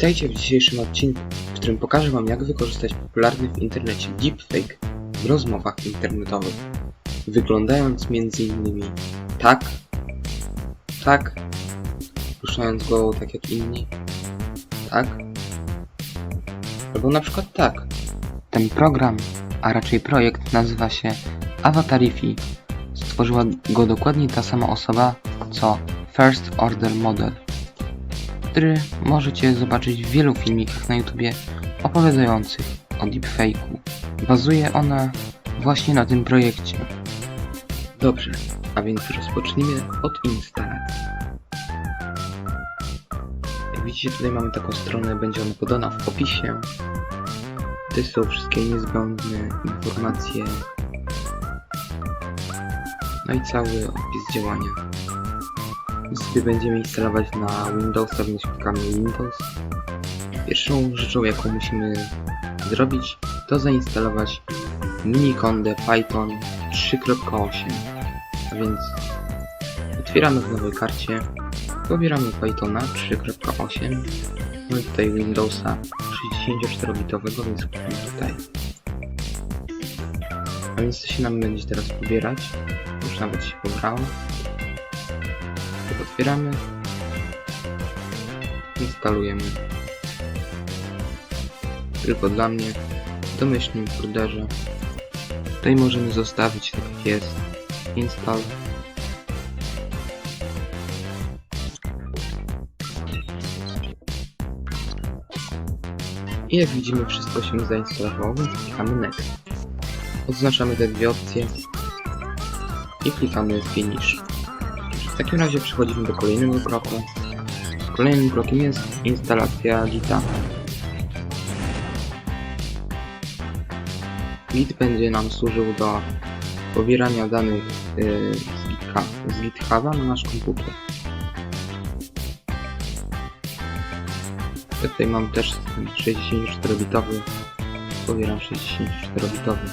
Witajcie w dzisiejszym odcinku, w którym pokażę Wam jak wykorzystać popularny w internecie deepfake w rozmowach internetowych. Wyglądając m.in. tak, tak, ruszając głową tak jak inni, tak, albo na przykład tak. Ten program, a raczej projekt nazywa się Avatarifi. Stworzyła go dokładnie ta sama osoba co First Order Model który możecie zobaczyć w wielu filmikach na YouTubie opowiadających o deepfake'u. Bazuje ona właśnie na tym projekcie. Dobrze, a więc rozpocznijmy od instalacji. Jak widzicie tutaj mamy taką stronę, będzie ona podana w opisie. Tutaj są wszystkie niezbędne informacje. No i cały opis działania. Sobie będziemy instalować na Windowsa, więc klikamy Windows. Pierwszą rzeczą, jaką musimy zrobić, to zainstalować minicondę Python 3.8. A więc otwieramy w nowej karcie, pobieramy Pythona 3.8. Mamy tutaj Windowsa 64-bitowego, więc klikamy tutaj. A więc to się nam będzie teraz pobierać. Już nawet się pobrało. Otwieramy. Instalujemy. Tylko dla mnie. W domyślnym folderze. Tutaj możemy zostawić tak jak jest. Install. I jak widzimy wszystko się zainstalowało, klikamy Next. Odznaczamy te dwie opcje i klikamy Finish. Takim razie przechodzimy do kolejnego kroku. Kolejnym krokiem jest instalacja Gita. Git będzie nam służył do pobierania danych yy, z, GitHub, z GitHuba na nasz komputer. Tutaj mam też 64-bitowy, pobieram 64-bitowy.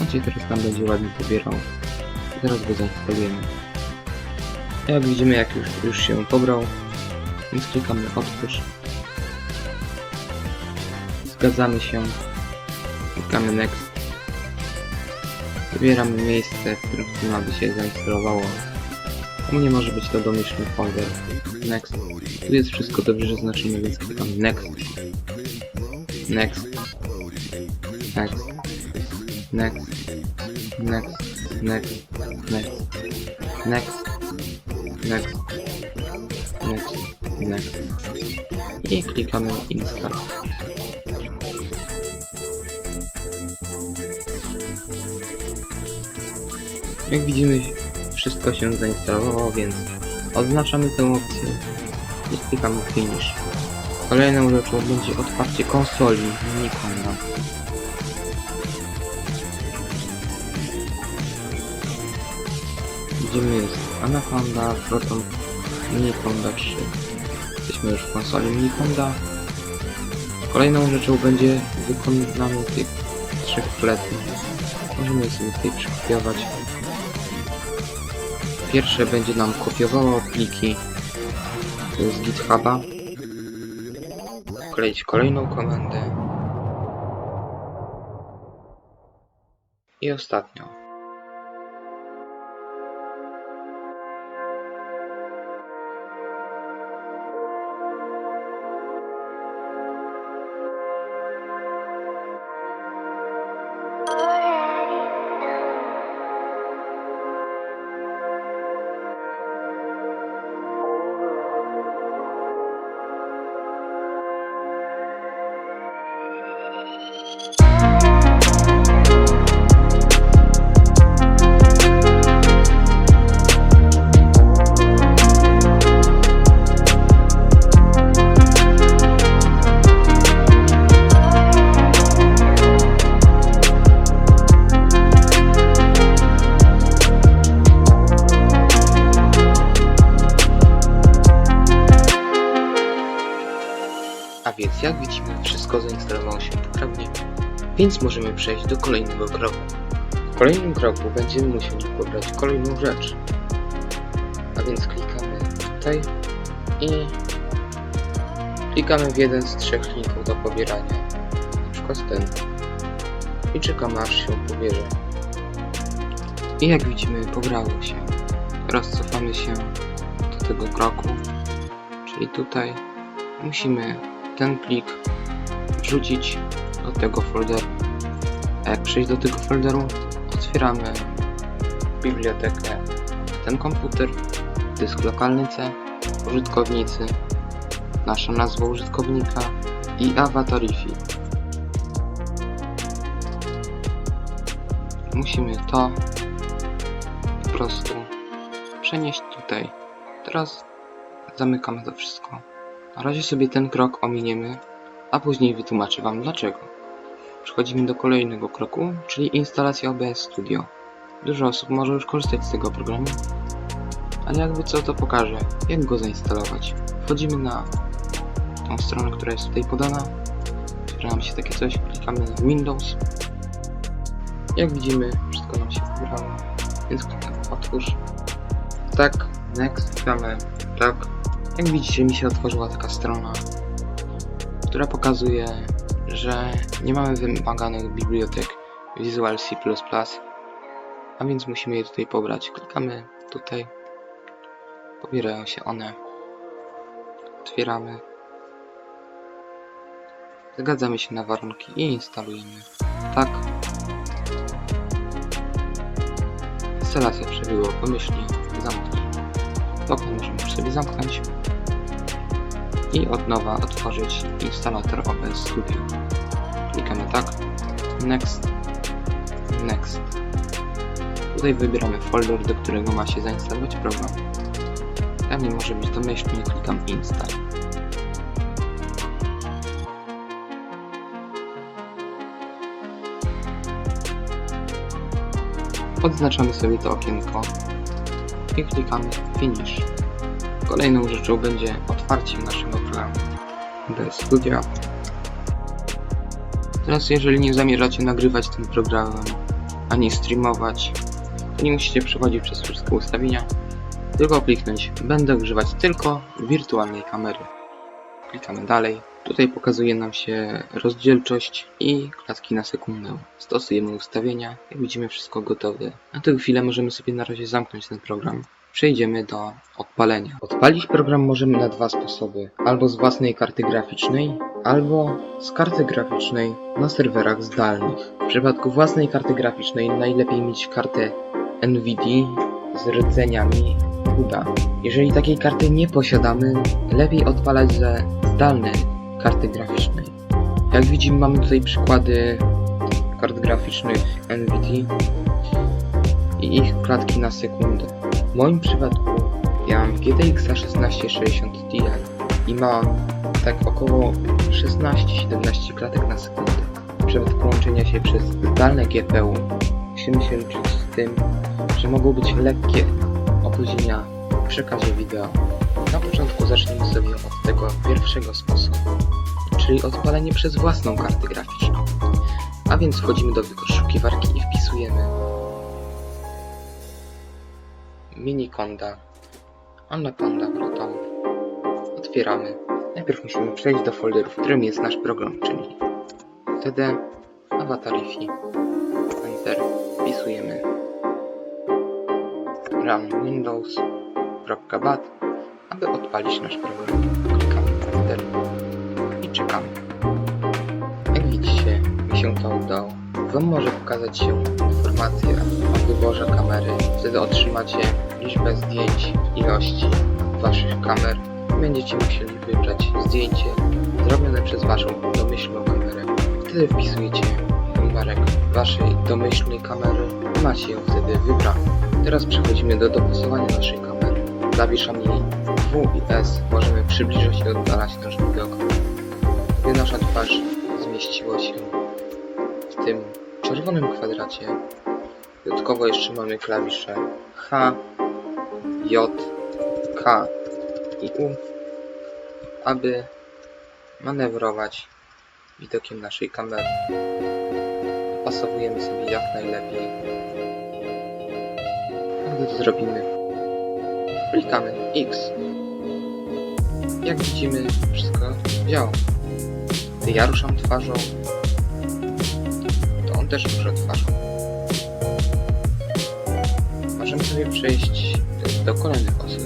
On się teraz tam będzie ładnie pobierał. I teraz go zainstalujemy. Jak widzimy, jak już, już się pobrał, więc klikamy odtwórz. Zgadzamy się. Klikamy next. Wybieramy miejsce, w którym chcemy, aby się zainstalowało. U mnie może być to domyślny folder. Next. Tu jest wszystko dobrze zaznaczone, więc klikamy next. Next. Next. Next. Next. Next. Next. Next. Next. Next. Next. I klikamy Install. Jak widzimy, wszystko się zainstalowało, więc odznaczamy tę opcję i klikamy Finish. Kolejną rzeczą będzie otwarcie konsoli Nikona. Widzimy jest Anaconda, Proton, Miniconda 3. Jesteśmy już w konsoli Miniconda. Kolejną rzeczą będzie wykonanie tych trzech pletów. Możemy sobie tutaj przykopiować. Pierwsze będzie nam kopiowało pliki z GitHuba. Wkleić kolejną komendę. I ostatnią. Jak widzimy wszystko zainstalowało się poprawnie, więc możemy przejść do kolejnego kroku. W kolejnym kroku będziemy musieli pobrać kolejną rzecz. A więc klikamy tutaj i Klikamy w jeden z trzech linków do pobierania, na przykład ten. I czekamy aż się pobierze. I jak widzimy pobrało się. Teraz cofamy się do tego kroku, czyli tutaj musimy ten plik wrzucić do tego folderu. A jak przejść do tego folderu, otwieramy bibliotekę, ten komputer, dysk lokalny C, użytkownicy, nasza nazwa użytkownika i avatar IFI. Musimy to po prostu przenieść tutaj. Teraz zamykamy to wszystko. Na razie sobie ten krok ominiemy, a później wytłumaczę Wam dlaczego. Przechodzimy do kolejnego kroku, czyli instalacja OBS Studio. Dużo osób może już korzystać z tego programu, ale jakby co to pokażę, jak go zainstalować. Wchodzimy na tą stronę, która jest tutaj podana. Otwiera się takie coś, klikamy na Windows. Jak widzimy, wszystko nam się pobrało, więc klikamy otwórz. Tak, next, klikamy tak. Jak widzicie, mi się otworzyła taka strona, która pokazuje, że nie mamy wymaganych bibliotek Visual C++, a więc musimy je tutaj pobrać. Klikamy tutaj, pobierają się one, otwieramy, zgadzamy się na warunki i instalujemy. Tak. Instalacja przebyła pomyślnie, zamknij. Okno możemy sobie zamknąć i od nowa otworzyć instalator OBS Studio. Klikamy tak, next, next. Tutaj wybieramy folder, do którego ma się zainstalować program. Dla mnie może być domyślnie, klikam install. Odznaczamy sobie to okienko i klikamy finish. Kolejną rzeczą będzie otwarcie naszego programu OBS Studio. Teraz jeżeli nie zamierzacie nagrywać tym programem, ani streamować, to nie musicie przechodzić przez wszystkie ustawienia, tylko kliknąć będę używać tylko wirtualnej kamery. Klikamy dalej. Tutaj pokazuje nam się rozdzielczość i klatki na sekundę. Stosujemy ustawienia i widzimy wszystko gotowe. Na tę chwilę możemy sobie na razie zamknąć ten program. Przejdziemy do odpalenia. Odpalić program możemy na dwa sposoby. Albo z własnej karty graficznej, albo z karty graficznej na serwerach zdalnych. W przypadku własnej karty graficznej najlepiej mieć kartę NVIDIA z rdzeniami CUDA. Jeżeli takiej karty nie posiadamy, lepiej odpalać ze zdalnej karty graficznej. Jak widzimy mamy tutaj przykłady kart graficznych NVIDIA i ich klatki na sekundę. W moim przypadku ja mam GTX 1660 Ti i ma tak około 16-17 klatek na sekundę. W przypadku łączenia się przez zdalne GPU musimy się liczyć z tym, że mogą być lekkie opóźnienia w przekazie wideo. Na początku zaczniemy sobie od tego pierwszego sposobu, czyli odpalenie przez własną kartę graficzną. A więc wchodzimy do wyszukiwarki i wpisujemy minikonda, anaconda proton. Otwieramy. Najpierw musimy przejść do folderu, w którym jest nasz program, czyli td avatar IFI. Enter. Wpisujemy run windows.bat aby odpalić nasz program. Klikamy Enter i czekamy. Jak widzicie, mi się to udało. Wam może pokazać się informacja o wyborze kamery. Wtedy otrzymacie liczbę zdjęć, ilości waszych kamer. Będziecie musieli wybrać zdjęcie zrobione przez waszą domyślną kamerę. Wtedy wpisujecie numerek waszej domyślnej kamery i macie ją wtedy wybraną. Teraz przechodzimy do dopasowania naszej kamery. Klawiszami W i S możemy przybliżać i oddalać nasz widok, by nasza twarz zmieściła się w tym czerwonym kwadracie. Dodatkowo jeszcze mamy klawisze H, J, K i U, aby manewrować widokiem naszej kamery. Pasowujemy sobie jak najlepiej. Gdy to zrobimy, klikamy X. Jak widzimy, wszystko działo. Gdy ja ruszam twarzą, to on też rusza twarzą. Możemy sobie przejść do kolejnych osób.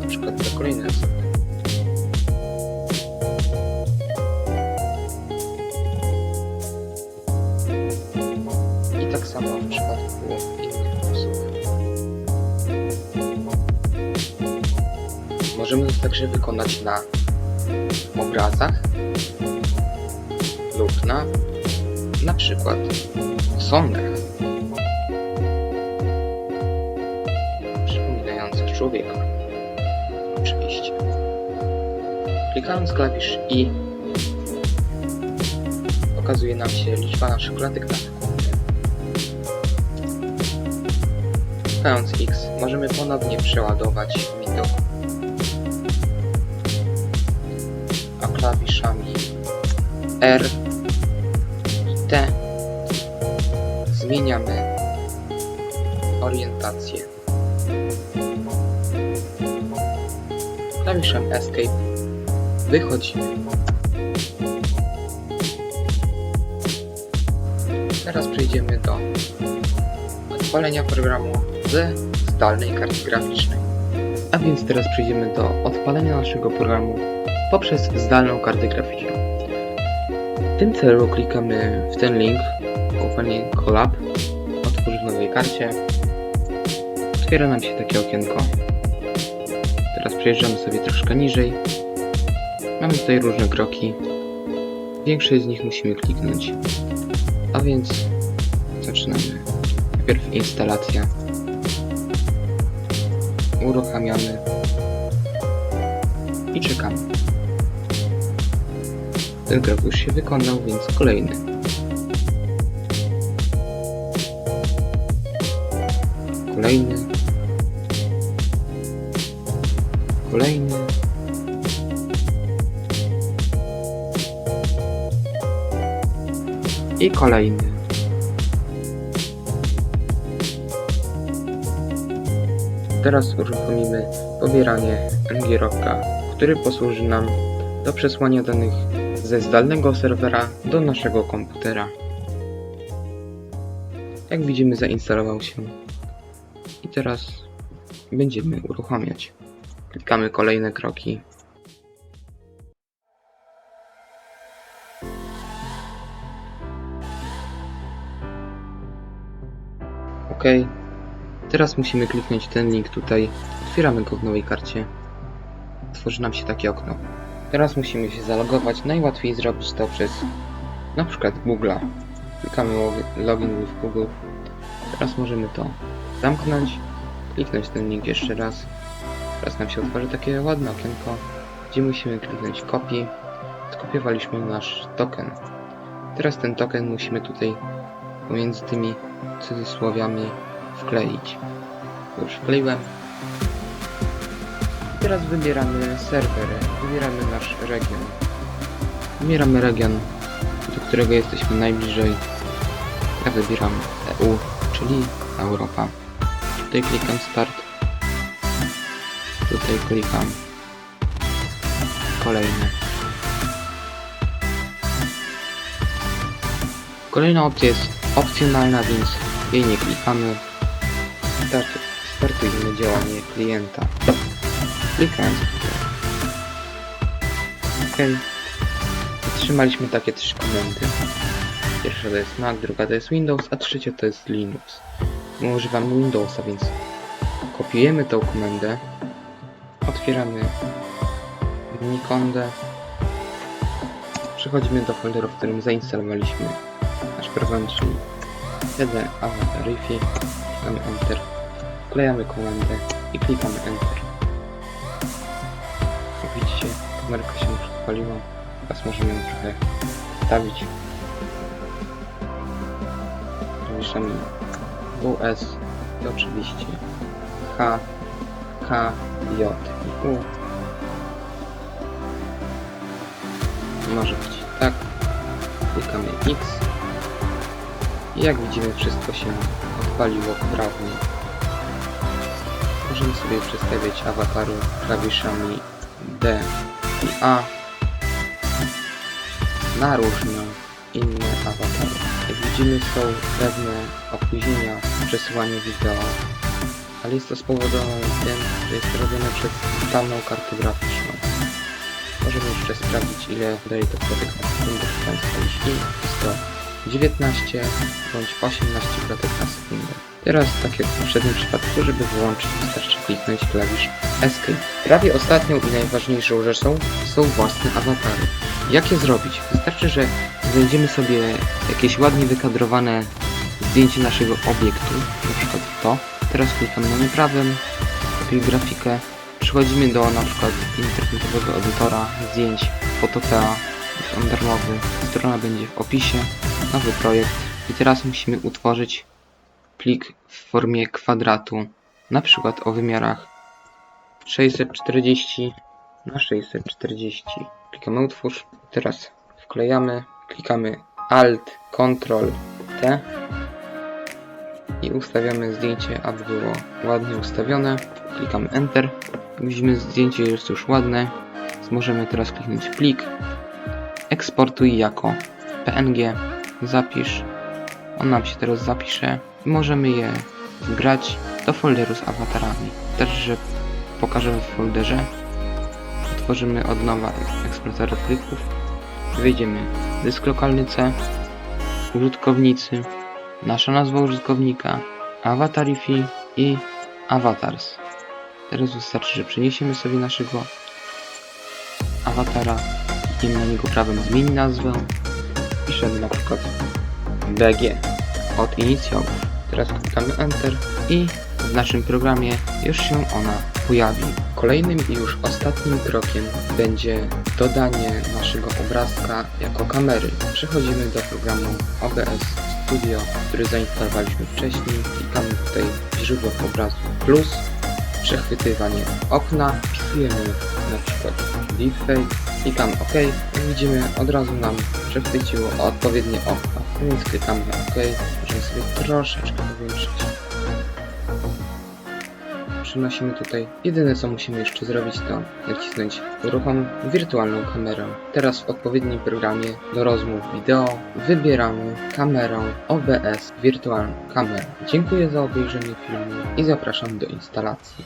Na przykład do kolejnej osoby. I tak samo w przypadku innych osób. Możemy to także wykonać na obrazach lub na na przykład sądach człowieka. Oczywiście. Klikając klawisz I pokazuje nam się liczba naszych klatek na sekundę. Klikając X możemy ponownie przeładować widok a klawiszami R i T zmieniamy orientację. Klawiszem Escape wychodzimy. Teraz przejdziemy do odpalenia programu ze zdalnej karty graficznej. A więc teraz przejdziemy do odpalenia naszego programu poprzez zdalną kartę graficzną. W tym celu klikamy w ten link Opening Collab, otworzyć w nowej karcie. Otwiera nam się takie okienko. Przejeżdżamy sobie troszkę niżej. Mamy tutaj różne kroki. Większość z nich musimy kliknąć. A więc zaczynamy. Najpierw instalacja. Uruchamiamy i czekamy. Ten krok już się wykonał, więc kolejny. Kolejny. Kolejny. I kolejny. Teraz uruchomimy pobieranie ngierowka, który posłuży nam do przesłania danych ze zdalnego serwera do naszego komputera. Jak widzimy zainstalował się i teraz będziemy uruchamiać. Klikamy kolejne kroki. OK. Teraz musimy kliknąć ten link tutaj. Otwieramy go w nowej karcie. Tworzy nam się takie okno. Teraz musimy się zalogować. Najłatwiej zrobić to przez na przykład Google'a. Klikamy log- login with Google. Teraz możemy to zamknąć, kliknąć ten link jeszcze raz. Teraz nam się otworzy takie ładne okienko, gdzie musimy kliknąć copy. Skopiowaliśmy nasz token. Teraz ten token musimy tutaj pomiędzy tymi cudzysłowiami wkleić. Już wkleiłem. Teraz wybieramy serwer, wybieramy nasz region. Wybieramy region, do którego jesteśmy najbliżej. Ja wybieram EU, czyli Europa. Tutaj klikam Start. Tutaj klikam kolejne. Kolejna opcja jest opcjonalna, więc jej nie klikamy. Start, startujemy działanie klienta. Klikając. OK. Otrzymaliśmy takie trzy komendy. Pierwsza to jest Mac, druga to jest Windows, a trzecia to jest Linux. My używamy Windowsa, więc kopiujemy tą komendę, otwieramy Nikondę, przechodzimy do folderu, w którym zainstalowaliśmy nasz program, czyli CD Avatar klikamy Enter, wklejamy komendę i klikamy Enter. Jak widzicie, kamerka się już odpaliła, teraz możemy ją trochę stawić. Zawieszamy US to oczywiście H, K, J i U. Może być tak. Klikamy X. I jak widzimy wszystko się odpaliło poprawnie. Możemy sobie przestawiać awataru klawiszami D a na różne inne awatary. Jak widzimy są pewne opóźnienia w przesyłaniu wideo, ale jest to spowodowane tym, że jest robione przez totalną kartę graficzną. Możemy jeszcze sprawdzić ile daje to klatek na sekundę, jeśli jest to 19 bądź 18 klatek na sekundę. Teraz, tak jak w poprzednim przypadku, żeby wyłączyć wystarczy kliknąć klawisz Escape. Prawie ostatnią i najważniejszą rzeczą są własne awatary. Jak je zrobić? Wystarczy, że znajdziemy sobie jakieś ładnie wykadrowane zdjęcie naszego obiektu, na przykład to. Teraz klikam na prawym, kopiuj grafikę, przechodzimy do na przykład internetowego edytora zdjęć Photopea, jest on darmowy, strona będzie w opisie, nowy projekt. I teraz musimy utworzyć plik w formie kwadratu, na przykład o wymiarach 640 na 640. Klikamy utwórz, teraz wklejamy, klikamy Alt, Ctrl, T i ustawiamy zdjęcie, aby było ładnie ustawione. Klikamy Enter. Widzimy, zdjęcie jest już ładne. Możemy teraz kliknąć plik. Eksportuj jako PNG. Zapisz. On nam się teraz zapisze. Możemy je wgrać do folderu z awatarami. Też, że pokażemy w folderze. Otworzymy od nowa eksplorator plików. Wejdziemy dysk lokalny C, użytkownicy, nasza nazwa użytkownika, awatarify i avatars. Teraz wystarczy, że przeniesiemy sobie naszego awatara, klikniemy na niego prawym zmień nazwę, piszemy na przykład BG od inicjałów. Teraz klikamy Enter i w naszym programie już się ona pojawi. Kolejnym i już ostatnim krokiem będzie dodanie naszego obrazka jako kamery. Przechodzimy do programu OBS Studio, który zainstalowaliśmy wcześniej. Klikamy tutaj źródło obrazu plus, przechwytywanie okna, wpisujemy na przykład deepfake, klikamy OK i widzimy od razu nam przechwyciło odpowiednie okno. Więc klikamy OK, możemy sobie troszeczkę powiększyć przenosimy tutaj. Jedyne co musimy jeszcze zrobić to nacisnąć uruchom wirtualną kamerę. Teraz w odpowiednim programie do rozmów wideo wybieramy kamerę OBS wirtualną kamerę. Dziękuję za obejrzenie filmu i zapraszam do instalacji.